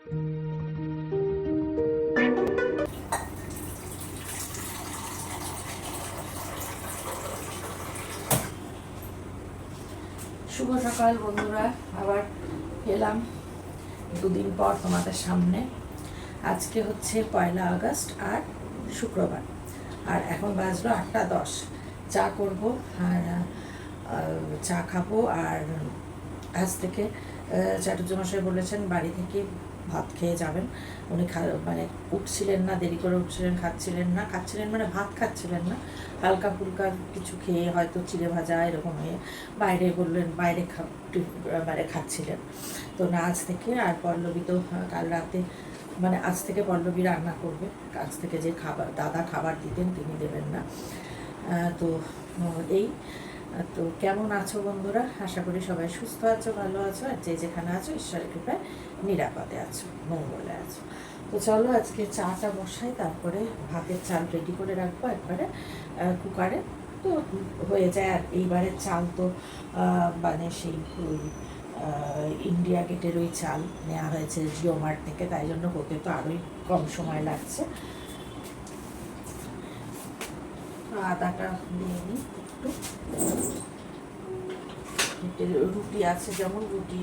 শুভ সকাল বন্ধুরা, আবার এলাম দুদিন পর তোমাদের সামনে। আজকে হচ্ছে পয়লা আগস্ট আর শুক্রবার, আর এখন বাজলো আটটা দশ। চা করব আর চা খাব। আর আজ থেকে চাটুর্যমশাই বলেছেন বাড়ি থেকে ভাত খেয়ে যাবেন। উনি খা মানে উঠছিলেন না, দেরি করে উঠছিলেন, খাচ্ছিলেন না। খাচ্ছিলেন মানে ভাত খাচ্ছিলেন না। হালকা ফুলকা কিছু খেয়ে হয়তো চিড়ে ভাজা এরকম হয়ে বাইরে বললেন, বাইরে খা মানে খাচ্ছিলেন। তো না, আজ থেকে আর পল্লবী তো কাল রাতে মানে আজ থেকে পল্লবী রান্না করবে। আজ থেকে যে খাবার, দাদা খাবার দিতেন, তিনি দেবেন না। তো এই তো কেমন আছো বন্ধুরা? আশা করি সবাই সুস্থ আছো, ভালো আছো, আর যে যেখানে আছো, ঈশ্বরের কৃপায় নিরাপদে আছো, মঙ্গলে আছো। তো চলো আজকে চাটা বসাই, তারপরে ভাতের চাল রেডি করে রাখব একবারে কুকারে। তো হয়ে যায় আর এইবারের চাল তো মানে সেই ইন্ডিয়া গেটের ওই চাল নেওয়া হয়েছে জিও মার্ট থেকে, তাই জন্য হতে তো আরোই কম সময় লাগছে। আদাটা দিয়ে নিই একটু। রুটি আছে যেমন, রুটি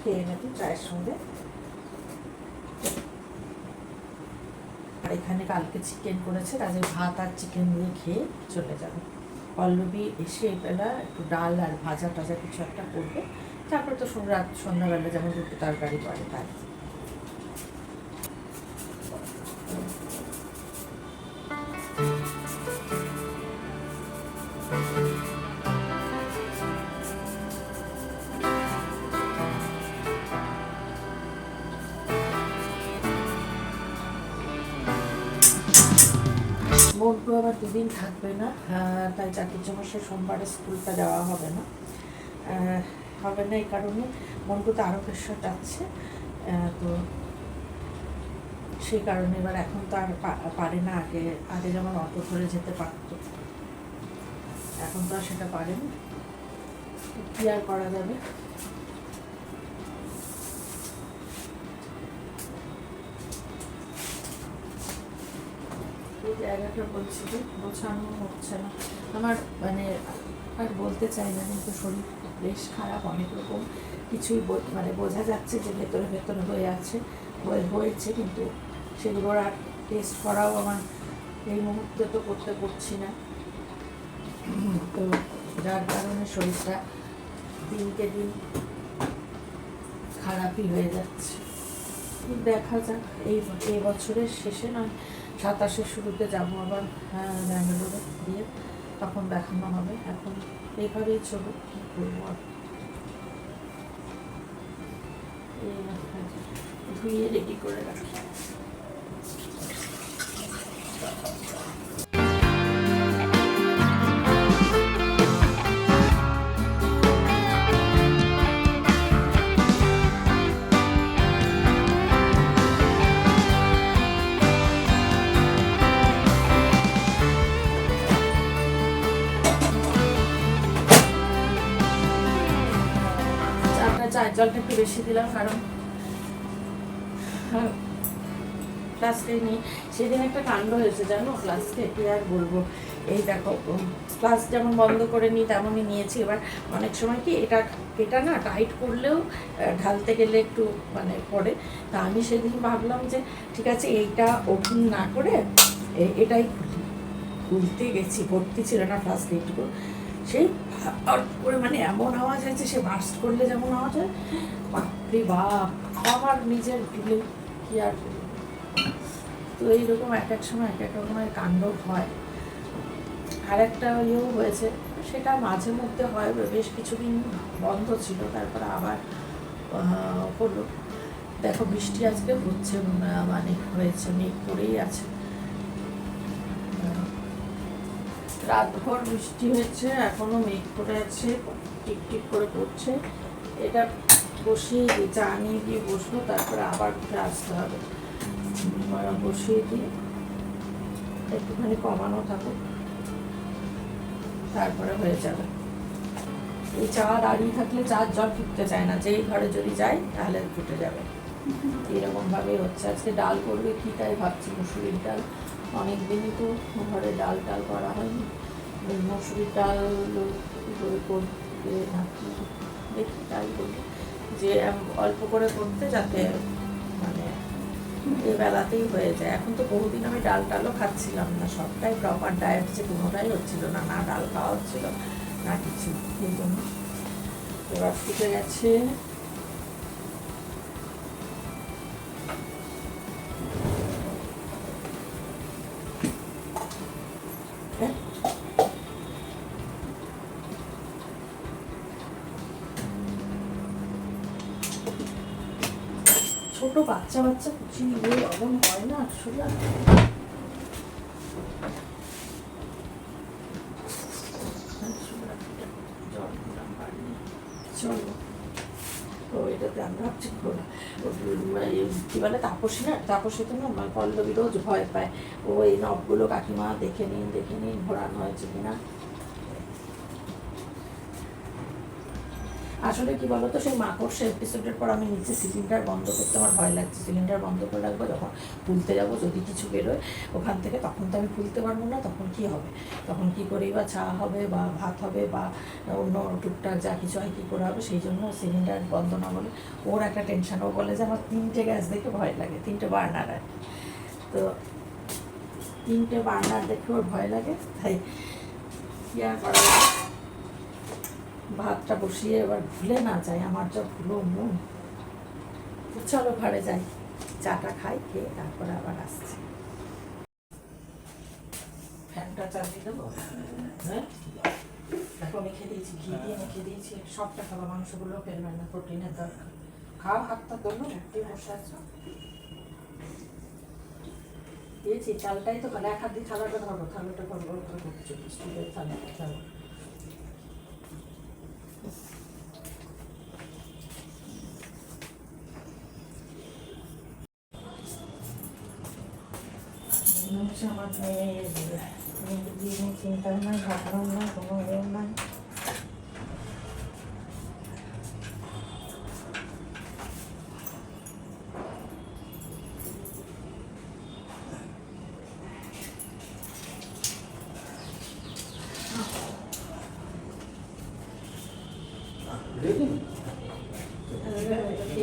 খেয়ে নেবে চায়ের সঙ্গে। আর এখানে কালকে চিকেন করেছে, কাজে ভাত আর চিকেন দিয়ে খেয়ে চলে যাবে। পল্লবী এসে বেলা একটু ডাল আর ভাজা টাজা কিছু একটা করবে। তারপরে তো রাত সন্ধ্যাবেলা যেমন রুটি তরকারি করে তাই। মন্টু আবার দুদিন থাকবে না তাই চাকরির সমস্যা সোমবারে স্কুলটা দেওয়া হবে না। হবে না এই কারণে মন্টু তারকেশ্বর যাচ্ছে তো সেই কারণে এবার এখন তো আর পারে না, আগে আগে যেমন অটো ধরে যেতে পারতো, এখন তো আর সেটা পারে না কি আর করা যাবে? জায়গাটা বলছি যে গোছানো হচ্ছে না। আমার মানে আর বলতে চাই না, কিন্তু শরীর বেশ খারাপ অনেক রকম। কিছুই মানে বোঝা যাচ্ছে যে ভেতরে ভেতরে হয়ে আছে, হয়ে হয়েছে, কিন্তু সেগুলোর আর টেস্ট করাও আমার এই মুহূর্তে তো করতে পারছি না। তো যার কারণে শরীরটা দিনকে দিন খারাপই হয়ে যাচ্ছে। দেখা যাক, এই এই বছরের শেষে নয় সাতাশের শুরুতে যাব আবার হ্যাঁ, ব্যাঙ্গালোরে গিয়ে তখন দেখানো হবে। এখন এইভাবেই ছবি কী করব আর। ধুয়ে রেডি করে রাখি। জলটা একটু বেশি দিলাম, কারণ ফ্লাস্কে নিই সেদিন একটা কাণ্ড হয়েছে, জানো? ফ্লাস্কে কি আর বলব? এই দেখো ফ্লাস্ক যেমন বন্ধ করে নিই, তেমনই নিয়েছি। এবার অনেক সময় কি এটা এটা না টাইট করলেও ঢালতে গেলে একটু মানে পড়ে। তা আমি সেদিন ভাবলাম যে, ঠিক আছে, এইটা ওপেন না করে এটাই খুলি খুলতে গেছি ভর্তি ছিল না ফ্লাস্কে একটু। সেই করে মানে এমন আওয়াজ হয়েছে, সে বার্স্ট করলে যেমন আওয়াজ হয়। বাপরে বাপ, আমার নিজের ফিলে কি আর। তো এইরকম এক এক সময়, এক এক রকমের কাণ্ড হয়। আর একটা ইয়েও হয়েছে, সেটা মাঝে মধ্যে হয়, বেশ কিছুদিন বন্ধ ছিল, তারপরে আবার হলো। দেখো, বৃষ্টি আজকে হচ্ছে মানে হয়েছে, মেঘ করেই আছে। রাতভর বৃষ্টি হয়েছে, এখনও মেঘ করে আছে, টিপ করে পড়ছে। এটা বসিয়ে দিই চা নিয়ে গিয়ে বসবো, তারপরে আবার ঘুরে আসতে হবে। বসিয়ে দিয়ে একটুখানি কমানো থাকুক, তারপরে হয়ে যাবে। এই চা দাঁড়িয়ে থাকলে চার জল ফুটতে চায় না, যেই ঘরে যদি যাই তাহলে ফুটে যাবে। এরকমভাবেই হচ্ছে। আজকে ডাল করবে কি তাই ভাবছি, মুসুরির ডাল। অনেক দিনই তো ঘরে ডাল টাল করা হয়নি। মুসুরির ডাল করবে নাকি দেখি তাই বলি। যে অল্প করে করতে যাতে মানে বেলাতেই হয়ে যায়। এখন তো বহুদিন আমি ডাল টালও খাচ্ছিলাম না। সবটাই প্রপার ডায়েট যে কোনোটাই হচ্ছিল না না ডাল খাওয়া হচ্ছিল, না কিছু। জন্য এবার ফুটে গেছে। ছোট বাচ্চা বাচ্চা কুচি নিয়ে লবণ হয় না আসলে চলো। তো এটাতে খোলা কী বলে না? মানে পল্লবী রোজ ভয় পায়। ও এই নবগুলো কাকিমা দেখে নিন দেখে নিন, ঘোরানো হয়েছে কিনা। আসলে কি বলতো, সেই মাকড়সা এপিসোডের পর আমি নিচে সিলিন্ডার বন্ধ করতে আমার ভয় লাগছে। সিলিন্ডার বন্ধ করে রাখব, যখন খুলতে যাব, যদি কিছু বেরোয় ওখান থেকে, তখন তো আমি খুলতে পারব না, তখন কি হবে? তখন কি করেই বা চা হবে, বা ভাত হবে, বা অন্য টুকটাক যা কিছু হয়, কী করে হবে? সেই জন্য সিলিন্ডার বন্ধ না বলে ওর একটা টেনশন ও বলে যে আমার তিনটে গ্যাস দেখে ভয় লাগে, তিনটে বার্নার আর তো তিনটে বার্নার দেখে ওর ভয় লাগে, তাই কি আর করা? ভাতটা বসিয়ে এবার ভুলে না যায় আমার যা ভুলো মন। চলো ঘরে যাই, চাটা খাই, খেয়ে তারপরে আবার আসছি। ফ্যানটা দেবো? হ্যাঁ? দিয়েছি, ঘি দিয়েছি, সবটা খাওয়া মাংসগুলো না প্রোটিনের দরকার। খাও, হাতটা তোলো উঠতে বসে আছো। দিয়েছি চালটাই তো এক হাত দিয়ে থালাটা ধরো, থালাটা বড় বড় করে থালাটা থালা মনে হচ্ছে আমার মেয়ের মেয়ের দিয়ে নিয়ে চিন্তাও নাই ভাবনাও নাই কোনো এও নাই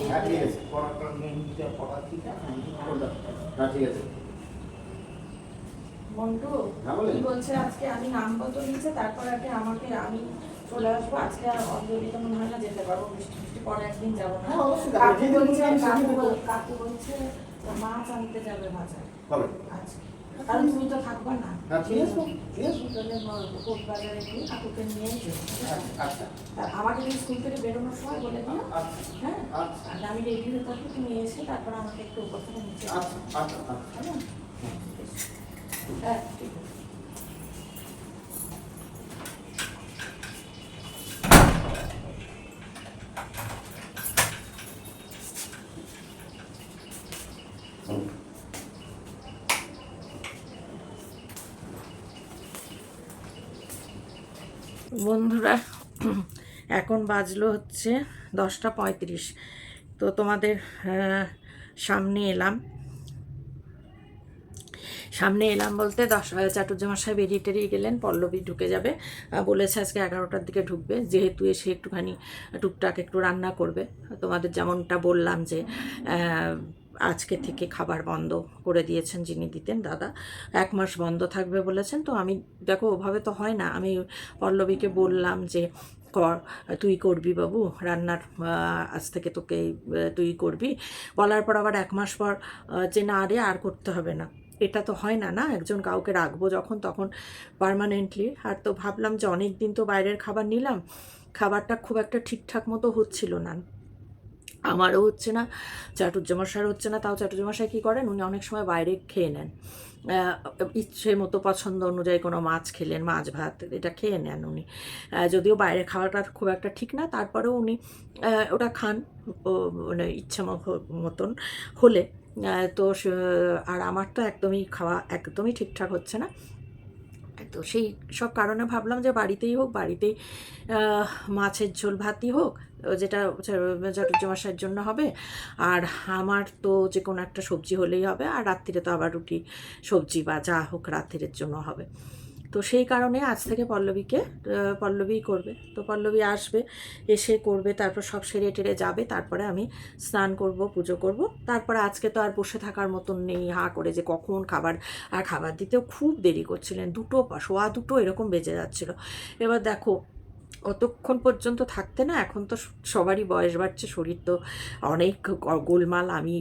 হ্যাঁ ঠিক আছে পড়াটা পড়া ঠিক আছে হ্যাঁ ঠিক আছে মন্টু হ্যাঁ, বলেন। কি বলছে আজকে আমি নামবো তো নিচে তারপর আগে আমাকে আমি চলে আসব আজকে আর অঞ্জলি তো মনে হয় না যেতে পারব বৃষ্টি বৃষ্টি পরে একদিন যাব না। হ্যাঁ, কাকু বলছে কাকু বলছে মাছ আনতে যাবে বাজার হবে আজকে। কারণ তুমি তো থাকবা না। হ্যাঁ ঠিক আছে ঠিক আছে তাহলে বাজারে গিয়ে কাকুকে নিয়ে যেতে আচ্ছা আমাকে তুমি স্কুল থেকে বেরোনোর সময় বলে দিও। আচ্ছা হ্যাঁ আচ্ছা। আর আমি রেডি হয়ে থাকব তুমি এসে তারপর আমাকে একটু উপর থেকে নিচে আচ্ছা আচ্ছা আচ্ছা। হ্যাঁ ঠিক আছে। বন্ধুরা, এখন বাজলো হচ্ছে দশটা পঁয়ত্রিশ। তো তোমাদের সামনে এলাম। সামনে এলাম বলতে দশ চাটুর্জামার সাহেব এড়িয়ে টেরিয়ে গেলেন, পল্লবী ঢুকে যাবে। বলেছে আজকে এগারোটার দিকে ঢুকবে, যেহেতু এসে একটুখানি টুকটাক একটু রান্না করবে। তোমাদের যেমনটা বললাম যে আজকে থেকে খাবার বন্ধ করে দিয়েছেন যিনি দিতেন দাদা। এক মাস বন্ধ থাকবে বলেছেন। তো আমি, দেখো, ওভাবে তো হয় না। আমি পল্লবীকে বললাম যে, কর, তুই করবি বাবু, রান্নার আজ থেকে তোকে তুই করবি। বলার পর আবার এক মাস পর যে, না রে, আর করতে হবে না। এটা তো হয় না না? একজন কাউকে রাখব যখন, তখন পার্মানেন্টলি আর তো ভাবলাম যে অনেক দিন তো বাইরের খাবার নিলাম। খাবারটা খুব একটা ঠিকঠাক মতো হচ্ছিল না। আমারও হচ্ছে না চাটুর্যমশার হচ্ছে না, তাও চাটুর্যমশাই কী করেন? উনি অনেক সময় বাইরে খেয়ে নেন। ইচ্ছে মতো পছন্দ অনুযায়ী কোনো মাছ খেলেন, মাছ ভাত এটা খেয়ে নেন উনি। যদিও বাইরে খাওয়াটা খুব একটা ঠিক না, তারপরেও উনি ওটা খান মানে ইচ্ছা মতন হলে। তো আর আমার তো একদমই খাওয়া একদমই ঠিকঠাক হচ্ছে না। তো সেই সব কারণে ভাবলাম যে বাড়িতেই হোক, বাড়িতেই মাছের ঝোল, ভাতই হোক যেটা চটুর্যমাসের জন্য হবে। আর আমার তো যে কোনো একটা সবজি হলেই হবে, আর রাত্রিরে তো আবার রুটি, সবজি বা যা হোক রাত্রিরের জন্য হবে। তো সেই কারণে আজ থেকে পল্লবীকে আহ, পল্লবীই করবে। তো পল্লবী আসবে এসে করবে তারপর সব সেরে টেরে যাবে তারপরে আমি স্নান করব পুজো করব। তারপরে আজকে তো আর বসে থাকার মতন নেই হা করে যে কখন খাবার আর খাবার দিতেও খুব দেরি করছিলেন। দুটো সোয়া দুটো এরকম বেজে যাচ্ছিল। এবার দেখো অতক্ষণ পর্যন্ত থাকতে না এখন তো সবারই বয়স বাড়ছে শরীর তো অনেক গোলমাল। আমি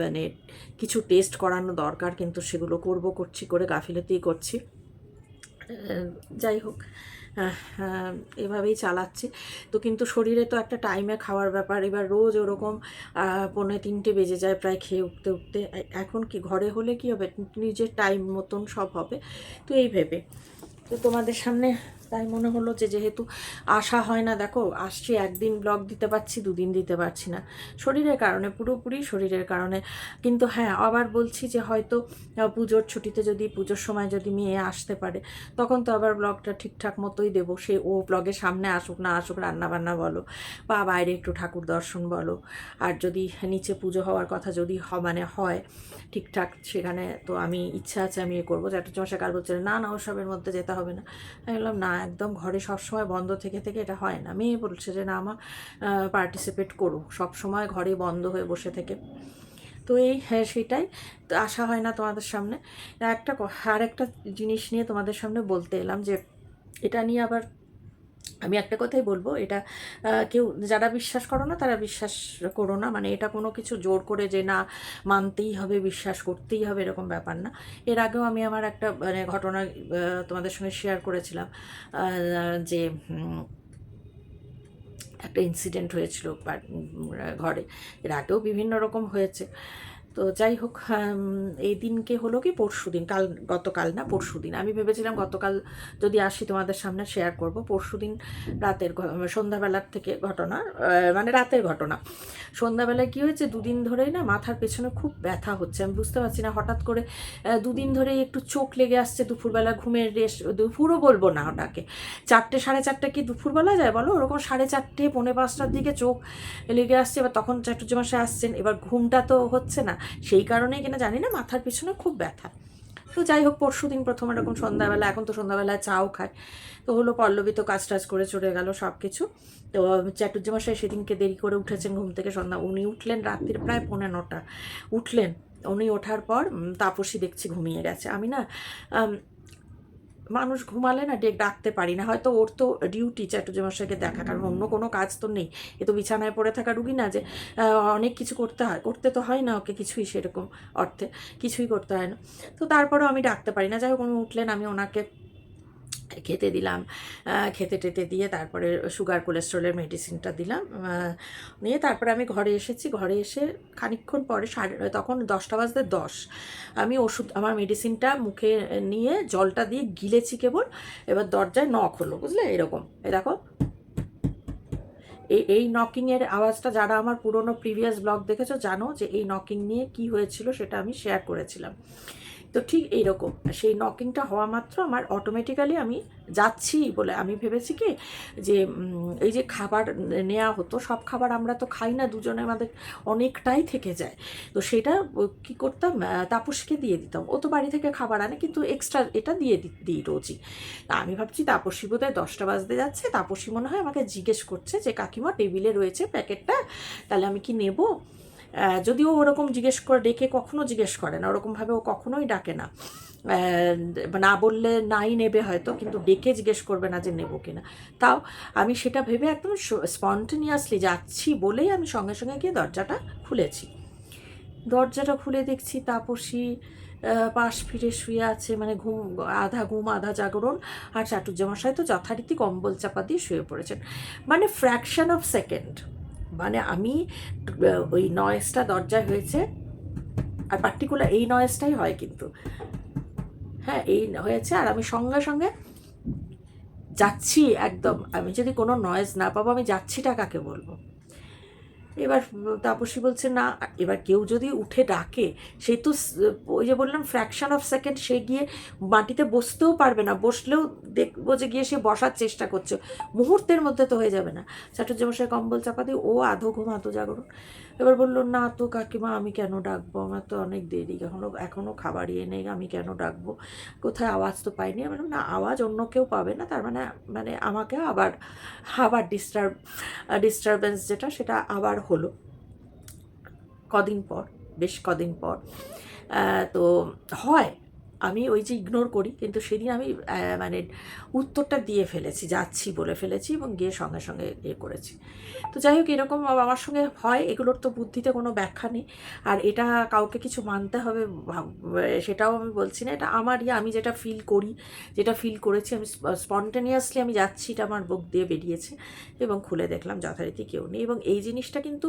মানে কিছু টেস্ট করানো দরকার কিন্তু সেগুলো করব করছি করে গাফিলতিই করছি। যাই হোক এভাবেই চালাচ্ছি। তো কিন্তু শরীরে তো একটা টাইমে খাওয়ার ব্যাপার। এবার রোজ ওরকম পৌনে তিনটে বেজে যায় প্রায় খেয়ে উঠতে উঠতে। এখন কি ঘরে হলে কি হবে? নিজের টাইম মতন সব হবে। তো এই ভেবে। তো তোমাদের সামনে তাই মনে হলো যে যেহেতু আসা হয় না, দেখো, আসছি, একদিন ব্লগ দিতে পারছি, দুদিন দিতে পারছি না। শরীরের কারণে, পুরোপুরি শরীরের কারণে। কিন্তু হ্যাঁ আবার বলছি যে হয়তো পুজোর ছুটিতে যদি, পুজোর সময় যদি মেয়ে আসতে পারে, তখন তো আবার ব্লগটা ঠিকঠাক মতোই দেবো। সে, ও ব্লগের সামনে আসুক, না আসুক রান্না বান্না বলো, বা বাইরে একটু ঠাকুর দর্শন বলো। আর যদি নিচে পুজো হওয়ার কথা যদি মানে হয় ঠিকঠাক, সেখানে তো আমি ইচ্ছা আছে আমি এ করব। একটা চমসা কাল বলছিলেন না না, ওসবের মধ্যে যেতে হবে না। আমি বললাম, না একদম ঘরে সবসময় বন্ধ থেকে থেকে এটা হয় না। মেয়ে বলছে যে, না আমার পার্টিসিপেট করুক সবসময় ঘরে বন্ধ হয়ে বসে থেকে। তো এই হ্যাঁ সেটাই। আসা হয় না তোমাদের সামনে। একটা আর একটা জিনিস নিয়ে তোমাদের সামনে বলতে এলাম যে, এটা নিয়ে আবার আমি একটা কথাই বলব, এটা কেউ যারা বিশ্বাস করো না, তারা বিশ্বাস করো না। মানে এটা কোনো কিছু জোর করে যে না, মানতেই হবে, বিশ্বাস করতেই হবে এরকম ব্যাপার না। এর আগেও আমি আমার একটা মানে ঘটনা তোমাদের সঙ্গে শেয়ার করেছিলাম। যে একটা ইনসিডেন্ট হয়েছিল ঘরে। এর আগেও বিভিন্ন রকম হয়েছে। তো যাই হোক এই দিনকে হলো কি পরশু দিন, কাল, গতকাল না, পরশু দিন। আমি ভেবেছিলাম গতকাল যদি আসি তোমাদের সামনে শেয়ার করব, পরশু দিন রাতের সন্ধ্যাবেলার থেকে ঘটনা মানে রাতের ঘটনা। সন্ধ্যাবেলায় কী হয়েছে, দুদিন ধরেই না মাথার পেছনে খুব ব্যথা হচ্ছে। আমি বুঝতে পারছি না, হঠাৎ করে দুদিন ধরেই একটু চোখ লেগে আসছে দুপুরবেলা ঘুমের রেস দুপুরও বলব না ওটাকে। চারটে, সাড়ে চারটে কি দুপুরবেলা যায় বলো? ওরকম সাড়ে চারটে, পৌনে পাঁচটার দিকে চোখ লেগে আসছে, এবার তখন চাটুর্যমাসে আসছেন। এবার ঘুমটা তো হচ্ছে না। সেই কারণে কিনা জানি না, মাথার পিছনে খুব ব্যথা। তো যাই হোক, পরশু দিন প্রথম এরকম সন্ধ্যাবেলা, এখন তো সন্ধ্যাবেলায় চাও খায় তো হলো পল্লবী তো কাজ টাজ করে চলে গেল সব কিছু তো চাটুর্যমশাই সেদিনকে দেরি করে উঠেছেন ঘুম থেকে সন্ধ্যা। উনি উঠলেন রাত্রির প্রায় পৌনে নটা। উঠলেন। উনি ওঠার পর তাপসী দেখছি ঘুমিয়ে গেছে। আমি না মানুষ ঘুমালে না ডেক ডাকতে পারি না। হয়তো ওর তো ডিউটি চাটুর্যমশাইকে দেখা, কারণ অন্য কোনো কাজ তো নেই। এ তো বিছানায় পড়ে থাকা রুগী না যে অনেক কিছু করতে হয়, করতে তো হয় না ওকে কিছুই সেরকম অর্থে, কিছুই করতে হয় না। তো তারপরেও আমি ডাকতে পারি না। যাই হোক উঠলেন, আমি ওনাকে খেতে দিলাম খেতে টেতে দিয়ে তারপরে সুগার কোলেস্ট্রলের মেডিসিনটা দিলাম নিয়ে তারপরে আমি ঘরে এসেছি, ঘরে এসে খানিকক্ষণ পরে সাড়ে, তখন দশটা বাজতে দশ, আমি ওষুধ, আমার মেডিসিনটা মুখে নিয়ে জলটা দিয়ে গিলেছি কেবল, এবার দরজায় নখ হলো, বুঝলে? এরকম এ দেখো। এই এই নকিংয়ের আওয়াজটা যারা আমার পুরনো প্রিভিয়াস ব্লগ দেখেছ জানো যে এই নকিং নিয়ে কি হয়েছিল সেটা আমি শেয়ার করেছিলাম। তো ঠিক এইরকম। সেই নকিংটা হওয়া মাত্র আমার অটোমেটিক্যালি আমি যাচ্ছি বলে আমি ভেবেছি কি যে এই যে খাবার নেওয়া হতো, সব খাবার আমরা তো খাই না, দুজনে আমাদের অনেকটাই থেকে যায়। তো সেটা কি করতাম? তাপসকে দিয়ে দিতাম। ও তো বাড়ি থেকে খাবার আনে, কিন্তু এক্সট্রা এটা দিয়ে দিই রোজই। তা আমি ভাবছি তাপসী বোধ হয় দশটা বাজতে যাচ্ছে। তাপসী মনে হয় আমাকে জিজ্ঞেস করছে যে, কাকিমা, টেবিলে রয়েছে প্যাকেটটা? তাহলে আমি কি নেব? যদিও ওরকম জিজ্ঞেস করে, ডেকে কখনো জিজ্ঞেস করে না, ওরকমভাবে ও কখনোই ডাকে না। না বললে নাই নেবে হয়তো, কিন্তু ডেকে জিজ্ঞেস করবে না যে নেব কিনা। তাও আমি সেটা ভেবে একদম স্পন্টেনিয়াসলি যাচ্ছি বলেই আমি সঙ্গে সঙ্গে গিয়ে দরজাটা খুলেছি। দরজাটা খুলে দেখছি তাপসী পাশ ফিরে শুয়ে আছে মানে ঘুম, আধা ঘুম, আধা জাগরণ, আর চাটুর্যমশাই তো যথারীতি কম্বল চাপা দিয়ে শুয়ে পড়েছেন। মানে ফ্র্যাকশন অফ সেকেন্ড মানে আমি ওই নয়েসটা দরজায় হয়েছে। আর পার্টিকুলার এই নয়েসটাই হয় কিন্তু। হ্যাঁ এই হয়েছে আর আমি সঙ্গে সঙ্গে যাচ্ছি একদম। আমি যদি কোনো নয়েজ না পাবো, আমি যাচ্ছিটা কাকে বলব? এবার তাপসী বলছে, না, এবার কেউ যদি উঠে ডাকে, সে তো ওই যে বললাম ফ্র্যাকশন অফ সেকেন্ড সে গিয়ে মাটিতে বসতেও পারবে না। বসলেও দেখব যে গিয়ে সে বসার চেষ্টা করছে। মুহূর্তের মধ্যে তো হয়ে যাবে না। চাটুর্যমশাই কম্বল চাপা দিয়ে, ও আধো ঘুম, আধো জাগরণ। এবার বলল, না তো কাকিমা, আমি কেন ডাকবো? আমার তো অনেক দেরি। এখনও এখনও খাবার ইয়ে নেই আমি কেন ডাকবো? কোথায় আওয়াজ তো পাইনি। আমি না, আওয়াজ অন্য কেউ পাবে না। তার মানে মানে আমাকে আবার আবার ডিস্টার্ব ডিস্টারবেন্স যেটা, সেটা আবার হলো। কদিন পর, বেশ কদিন পর তো হয়। আমি ওই যে ইগনোর করি, কিন্তু সেদিন আমি মানে উত্তরটা দিয়ে ফেলেছি, যাচ্ছি বলে ফেলেছি এবং গিয়ে সঙ্গে সঙ্গে ইয়ে করেছি। তো যাই হোক, এরকম আমার সঙ্গে হয়, এগুলোর তো বুদ্ধিতে কোনো ব্যাখ্যা নেই। আর এটা কাউকে কিছু মানতে হবে সেটাও আমি বলছি না। এটা আমারই আমি যেটা ফিল করি, যেটা ফিল করেছি, আমি স্পন্টেনিয়াসলি আমি যাচ্ছি, এটা আমার বুক দিয়ে বেরিয়েছে এবং খুলে দেখলাম যথারীতি কেউ নেই। এবং এই জিনিসটা কিন্তু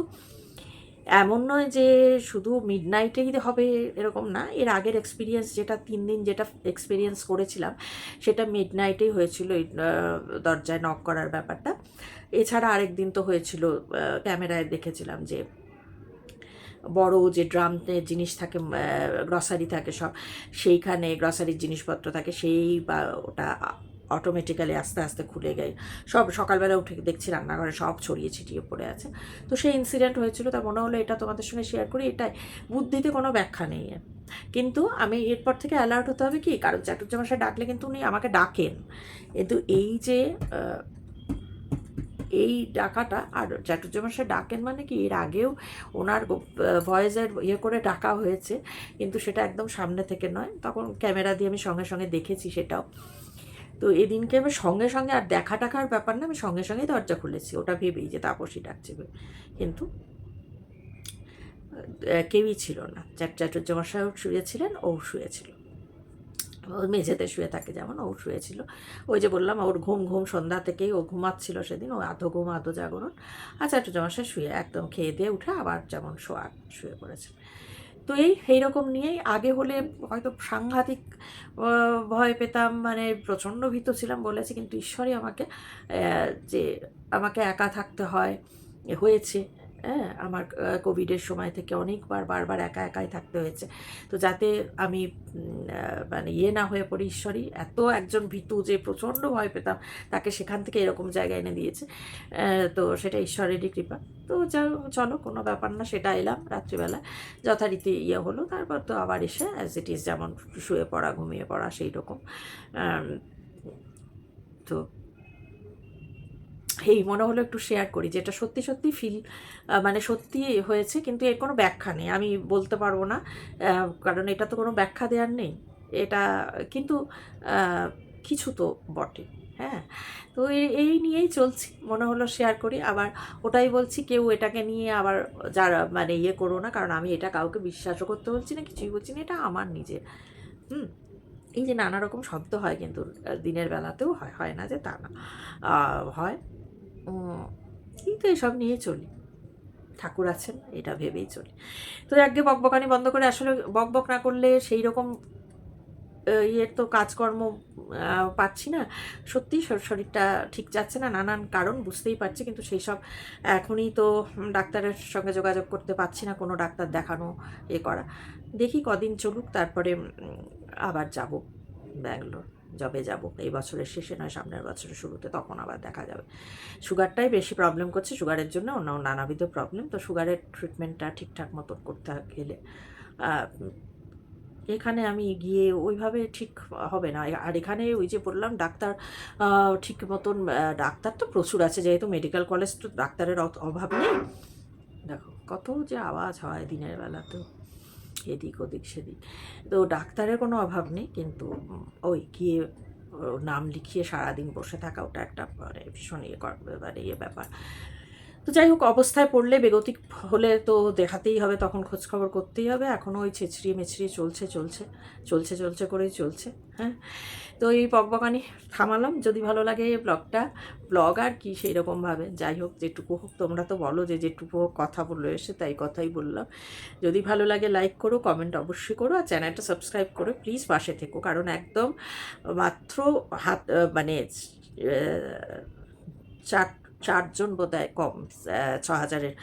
এমন নয় যে শুধু মিড নাইটেই হবে এরকম না। এর আগের এক্সপিরিয়েন্স যেটা তিন দিন যেটা এক্সপিরিয়েন্স করেছিলাম, সেটা মিড নাইটেই হয়েছিল দরজায় নক করার ব্যাপারটা। এছাড়া আরেক দিন তো হয়েছিল ক্যামেরায় দেখেছিলাম যে বড় যে ড্রামে জিনিস থাকে গ্রসারি থাকে সব, সেইখানে গ্রসারির জিনিসপত্র থাকে, সেই বা ওটা অটোমেটিক্যালি আস্তে আস্তে খুলে গেছে সব সকালবেলা উঠে দেখছি রান্নাঘরে সব ছড়িয়ে ছিটিয়ে পড়ে আছে। তো সেই ইনসিডেন্ট হয়েছিল তা মনে হলো এটা তোমাদের সঙ্গে শেয়ার করি, এটাই। বুদ্ধিতে কোনো ব্যাখ্যা নেই। কিন্তু আমি এরপর থেকে অ্যালার্ট হতে হবে কি, কারণ চাটুর্যমশাই ডাকলে কিন্তু উনি আমাকে ডাকেন। কিন্তু এই যে এই ডাকাটা, আর চাটুর্যমশাই ডাকেন মানে কি, এর আগেও ওনার ভয়েসের ইয়ে করে ডাকা হয়েছে, কিন্তু সেটা একদম সামনে থেকে নয়। তখন ক্যামেরা দিয়ে আমি সঙ্গে সঙ্গে দেখেছি সেটাও। তো এদিনকে আমি সঙ্গে সঙ্গে আর দেখা টাকার ব্যাপার না, আমি সঙ্গে সঙ্গেই দরজা খুলেছি। ওটা ভেবেই যে তাপসী ডাকছে। কিন্তু কেউই ছিল না। চার চাটুর্যমশাইও শুয়েছিলেন, ও শুয়েছিল। মেঝেতে শুয়ে থাকে যেমন, ও শুয়েছিল। ওই যে বললাম, ওর ঘুম ঘুম সন্ধ্যা থেকেই ও ঘুমাচ্ছিল সেদিন। ও আধো ঘুম, আধো জাগরণ। আর চাটুর্যমশাই শুয়ে একদম খেয়ে দিয়ে উঠে আবার যেমন শোয়া, শুয়ে পড়েছে। তো এই সেই রকম নিয়েই আগে হলে হয়তো সাংঘাতিক ভয় পেতাম মানে প্রচণ্ড ভীত ছিলাম বলেছি কিন্তু ঈশ্বরই আমাকে যে আমাকে একা থাকতে হয় হয়েছে। হ্যাঁ আমার কোভিডের সময় থেকে অনেকবার বারবার একা একাই থাকতে হয়েছে। তো যাতে আমি মানে ইয়ে না হয়ে পড়ি ঈশ্বরই এত একজন ভীতু যে প্রচণ্ড ভয় পেতাম, তাকে সেখান থেকে এরকম জায়গায় এনে দিয়েছে। তো সেটা ঈশ্বরেরই কৃপা। তো যা চলো, কোনো ব্যাপার না, সেটা এলাম রাত্রিবেলা। যথারীতি ইয়ে হলো, তারপর তো আবার এসে অ্যাজ ইট ইজ যেমন শুয়ে পড়া, ঘুমিয়ে পড়া সেই রকম তো এই মনে হলো একটু শেয়ার করি, যেটা সত্যি সত্যি ফিল মানে সত্যি হয়েছে, কিন্তু এর কোনো ব্যাখ্যা নেই। আমি বলতে পারব না কারণ এটা তো কোনো ব্যাখ্যা দেওয়ার নেই। এটা কিন্তু কিছু তো বটে হ্যাঁ? তো এই নিয়েই চলছি মনে হলো শেয়ার করি। আবার ওটাই বলছি, কেউ এটাকে নিয়ে আবার যারা মানে ইয়ে করো না, কারণ আমি এটা কাউকে বিশ্বাসও করতে বলছি না, কিছুই বলছি না, এটা আমার নিজের। হুম? এই যে নানা রকম শব্দ হয় কিন্তু দিনের বেলাতেও হয় হয় না যে তা না হয়। উম, এই তো এসব নিয়ে চলি। ঠাকুর আছেন এটা ভেবেই চলি। তো আগে বকবকানি বন্ধ করে আসলে বকবক না করলে সেই রকম ইয়ের তো কাজকর্ম পাচ্ছি না। সত্যি শরীরটা ঠিক যাচ্ছে না নানান কারণ বুঝতেই পারছি কিন্তু সেই সব এখনই তো ডাক্তারের সঙ্গে যোগাযোগ করতে পারছি না কোনো ডাক্তার দেখানো এ করা। দেখি কদিন চলুক তারপরে আবার যাব ব্যাঙ্গালোর। যবে যাব। এই বছরের শেষে নয়, সামনের বছরের শুরুতে তখন আবার দেখা যাবে। সুগারটাই বেশি প্রবলেম করছে, সুগারের জন্য অন্য নানাবিধ প্রবলেম তো সুগারের ট্রিটমেন্টটা ঠিকঠাক মতন করতে গেলে এখানে আমি গিয়ে ওইভাবে ঠিক হবে না। আর এখানে ওই যে বললাম, ডাক্তার ঠিক মতন ডাক্তার তো প্রচুর আছে, যেহেতু মেডিকেল কলেজ তো ডাক্তারের অভাব নেই। দেখো, কত যে আওয়াজ হয় দিনের বেলাতেও। এদিক ওদিক সেদিক। তো ডাক্তারের কোনো অভাব নেই, কিন্তু ওই গিয়ে নাম লিখিয়ে সারাদিন বসে থাকা ওটা একটা মানে ভীষণ ইয়ে মানে ইয়ে ব্যাপার। তো যাই হোক, অবস্থায় পড়লে বেগতিক হলে তো দেখাতেই হবে, তখন খোঁজখবর করতেই হবে। এখনও ওই ছেঁচড়িয়ে মেছড়িয়ে চলছে চলছে চলছে চলছে করেই চলছে হ্যাঁ? তো এই বকবকানি থামালাম, যদি ভালো লাগে এই ব্লগটা, ব্লগ আর কি সেই রকমভাবে যাই হোক, যেটুকু হোক, তোমরা তো বলো যে যেটুকু হোক কথা বলল এসে তাই কথাই বললাম। যদি ভালো লাগে লাইক করো, কমেন্ট অবশ্যই করো, আর চ্যানেলটা সাবস্ক্রাইব করো, প্লিজ পাশে থেকো, কারণ একদম মাত্র হাত মানে চার চারজন বোধহয় কম ছ হাজারের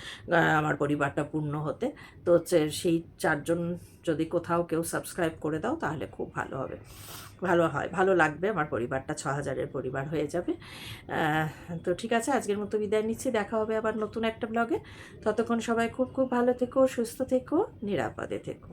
আমার পরিবারটা পূর্ণ হতে। তো হচ্ছে সেই চারজন যদি কোথাও কেউ সাবস্ক্রাইব করে দাও, তাহলে খুব ভালো হবে। ভালো হয়, ভালো লাগবে, আমার পরিবারটা ছ হাজারের পরিবার হয়ে যাবে। তো ঠিক আছে, আজকের মতো বিদায় নিচ্ছি। দেখা হবে আবার নতুন একটা ব্লগে ততক্ষণ সবাই খুব খুব ভালো থেকো, সুস্থ থেকো, নিরাপদে থেকো।